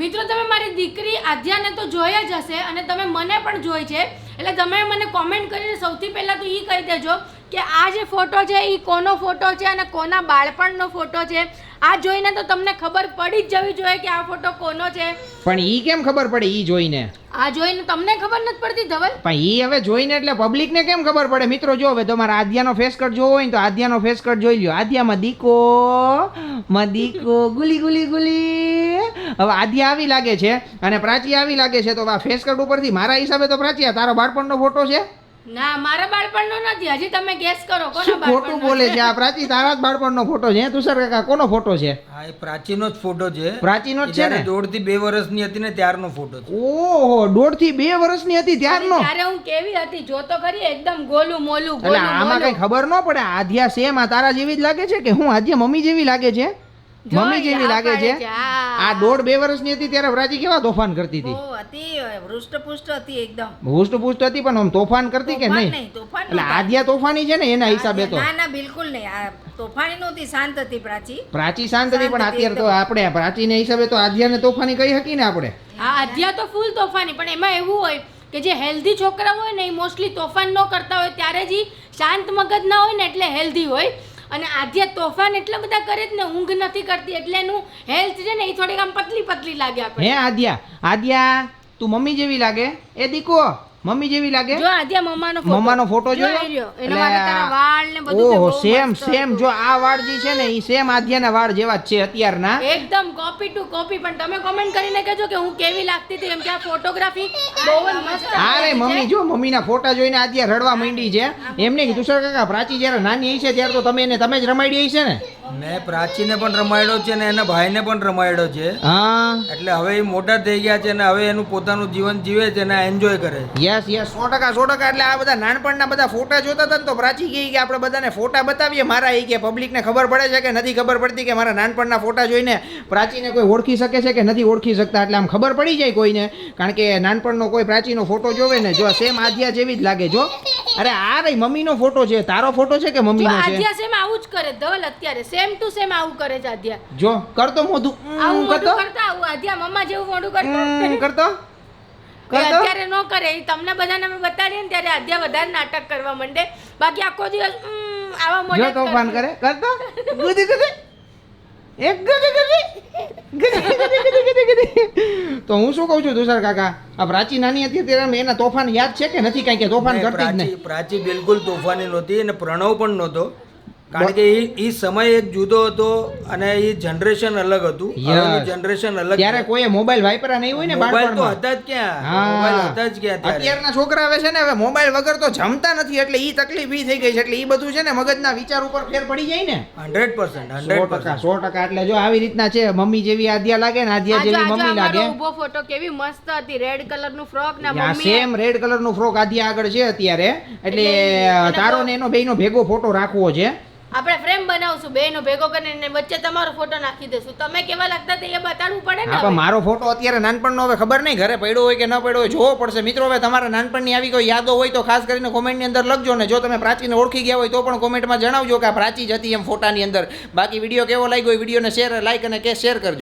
મિત્રો, તમે મારી દીકરી આદ્યાને તો જોઈ જ હશે અને તમે મને પણ જોઈ છે. એટલે તમે મને કોમેન્ટ કરીને સૌથી પહેલાં તો એ કહી દેજો કે આ જે ફોટો છે એ કોનો ફોટો છે અને કોના બાળપણનો ફોટો છે? આ જોઈને તો તમને ખબર પડી જ જવી જોઈએ કે આ ફોટો કોનો છે. પણ એ કેમ ખબર પડે એ જોઈને? આ જોઈને તમને ખબર નથી પડતી ધવલ? પણ એ હવે જોઈને એટલે પબ્લિકને કેમ ખબર પડે? મિત્રો, જો હવે તમારે આદ્યાનો ફેસ કટ જોવો હોય ને તો આદ્યાનો ફેસ કટ જોઈ લ્યો. આદ્યામાં દીકો મદીકો દીકો, ગુલી ગુલી ગુલી. હવે આદ્યા આવી લાગે છે અને પ્રાચી આવી લાગે છે, તો આ ફેસ કટ ઉપરથી મારા હિસાબે તો પ્રાચી તારો બાળપણનો ફોટો છે? ના મારા બાળપણનો નથી. હજી તમે ગેસ કરો કોનો બાળપણ ફોટો બોલે છે? આ પ્રાચી તારા જ બાળપણનો ફોટો છે તુષાર કાકા કોનો ફોટો છે? હા એ પ્રાચીનો જ ફોટો છે. પ્રાચીનો જ છે ને? દોઢથી બે વર્ષની હતી ને ત્યારનો ફોટો છે. ઓહો દોઢથી બે વર્ષની હતી ત્યારનો? ત્યારે હું કેવી હતી? જો તો ખરી એકદમ ગોલું મોલું એટલે આમાં કઈ ખબર ન પડે? આધ્યા સેમ આ તારા જેવી જ લાગે છે કે હું આધ્યા મમ્મી જેવી લાગે છે? મમ્મી જેવી લાગે છે. આ દોઢ બે વર્ષની હતી ત્યારે વ્રાજી કેવા તોફાન કરતી હતી? હતી હતી એકદમ. હતી પણ આમ તોફાન કરતી કે નહીં? એટલે આદ્યા તોફાની છે ને એના હિસાબે તો? ના ના બિલકુલ નહીં. આ તોફાની નહોતી શાંત હતી પ્રાચી. પ્રાચી શાંત હતી પણ અત્યારે તો આપણે પ્રાચીને હિસાબે તો આદ્યાને તોફાની કહી શકીએ ને આપણે? હા આદ્યા તો ફૂલ તોફાની પણ એમાં એવું હોય કે જે હેલ્ધી છોકરા હોય ને એ મોસ્ટલી તોફાન ન કરતા હોય ત્યારે જ શાંત મગજ ના હોય ને એટલે હેલ્ધી હોય. અને આજે તોફાન એટલા બધા કરે જ ને ઊંઘ નથી કરતી. એટલે એનું હેલ્થ છે ને એ થોડીક આમ પતલી પતલી લાગે આપણે હે આદ્યા આદ્યા તું મમ્મી જેવી લાગે? એ દીકો મમ્મી જેવી લાગે? જો આધ્યા મમ્માનો ફોટો મમ્માનો ફોટો જો જોયો? એ રહ્યો. એના માટે તારા વાળ બધું ઓહો સેમ સેમ. જો આ વાળ જે છે ને એ સેમ આધ્યાના વાળ જેવા જ છે અત્યારના. એકદમ કોપી ટુ કોપી પણ તમે કોમેન્ટ કરીને કહેજો કે હું કેવી લાગતી હતી. કેમ કે આ ફોટોગ્રાફી બહુ જ મસ્ત અરે મમ્મી છે. જો મમ્મીના ફોટા જોઈને આધ્યા રડવા માંડી છે. એમને કીધું સર કાકા પ્રાચી જ્યારે નાની હશે ત્યારે તો તમે એને તમે જ રમાડી છે ને? મેં પ્રાચીને પણ રમાડ્યો છે ને એના ભાઈને પણ રમાડ્યો છે. હા. એટલે હવે એ મોટા થઈ ગયા છે ને હવે એનું પોતાનું જીવન જીવે છે ને એન્જોય કરે છે. યસ યસ સો ટકા સો ટકા. એટલે આ બધા નાનપણના બધા ફોટા જોતા હતા ને તો પ્રાચી કહી કે આપણે બધાને ફોટા બતાવીએ. મારા એ કે પબ્લિકને ખબર પડે છે કે નથી ખબર પડતી કે મારા નાનપણના ફોટા જોઈને પ્રાચીને કોઈ ઓળખી શકે છે કે નથી ઓળખી શકતા. એટલે આમ ખબર પડી જાય કોઈને. કારણ કે નાનપણનો કોઈ પ્રાચીનો ફોટો જોવે ને જો સેમ આધ્યા જેવી જ લાગે. જો અરે આ રહી મમ્મીનો ફોટો છે. તારો ફોટો છે કે મમ્મીનો છે? આધ્યા સેમ આવું જ કરે. ધવલ અત્યારે સેમ ટુ સેમ આવું કરે છે આધ્યા. જો કરતો મોઢું. આવું કરતો? કરતા? આવું આધ્યા મમ્મા જેવું મોઢું કરતા? કરતો? અત્યારે ન કરે. તમને બધાને અમે બતાડીએ ને ત્યારે આધ્યા વધારે નાટક કરવા માંડે. બાકી આખો દિવસ આવા મોઢે જ તોફાન કરે. કરતો ગુદી ગુદી. એક ગુદી ગુદી. તો હું શું કહું છું તુષાર કાકા? આ પ્રાચી નાની હતી ત્યારે એના તોફાન યાદ છે કે નથી? કાંઈ કે તોફાન કરતી જ નહીં. પ્રાચી બિલકુલ તોફાની નહોતી અને પ્રણવ પણ નહોતો. કારણ કે એ સમય એક જુદો હતો અને એ જનરેશન અલગ હતું. જનરેશન અલગ ત્યારે કોઈ મોબાઈલ વાપરા નહીં હોય ને મોબાઈલ તો હતા જ ક્યાં? મોબાઈલ હતા જ ક્યાં અત્યારના છોકરા હવે છે ને હવે મોબાઈલ વગર તો જમતા નથી એટલે એ તકલીફ ઈ થઈ ગઈ છે એટલે એ બધું છે ને મગજના વિચાર ઉપર ફેર પડી જાય ને. હંડ્રેડ પર્સન્ટ સો હંડ્રેડ ટકા સો ટકા એટલે જો આવી રીતના છે મમ્મી જેવી આદ્યા લાગે ને આદ્યા જેવી મમ્મી લાગે. ઊભો ફોટો કેવી મસ્ત હતી રેડ કલરનું ફ્રોક ને મમ્મી સેમ રેડ કલરનું ફ્રોક આદ્યા આગળ છે અત્યારે. એટલે એટલે તારો ને એનો બેયનો ભેગો ફોટો રાખવો છે. આપણે ફ્રેમ બનાવશું બેનો ભેગો કરીને વચ્ચે તમારો ફોટો નાખી દેશું. તમે કેવા લાગતા તે એ બતાડવું પડે ને. પણ મારો ફોટો અત્યારે નાનપણનો હવે ખબર નહીં ઘરે પડ્યો હોય કે ન પડ્યો હોય જોવો પડશે. મિત્રો હવે તમારા નાનપણની આવી કોઈ યાદો હોય તો ખાસ કરીને કોમેન્ટની અંદર લખજો ને જો તમે પ્રાચીને ઓળખી ગયા હોય તો પણ કોમેન્ટમાં જણાવજો કે આ પ્રાચી જ હતી એમ ફોટાની અંદર. બાકી વીડિયો કેવો લાગ્યો હોય વિડીયોને શેર લાઈક અને કે શેર કરજો.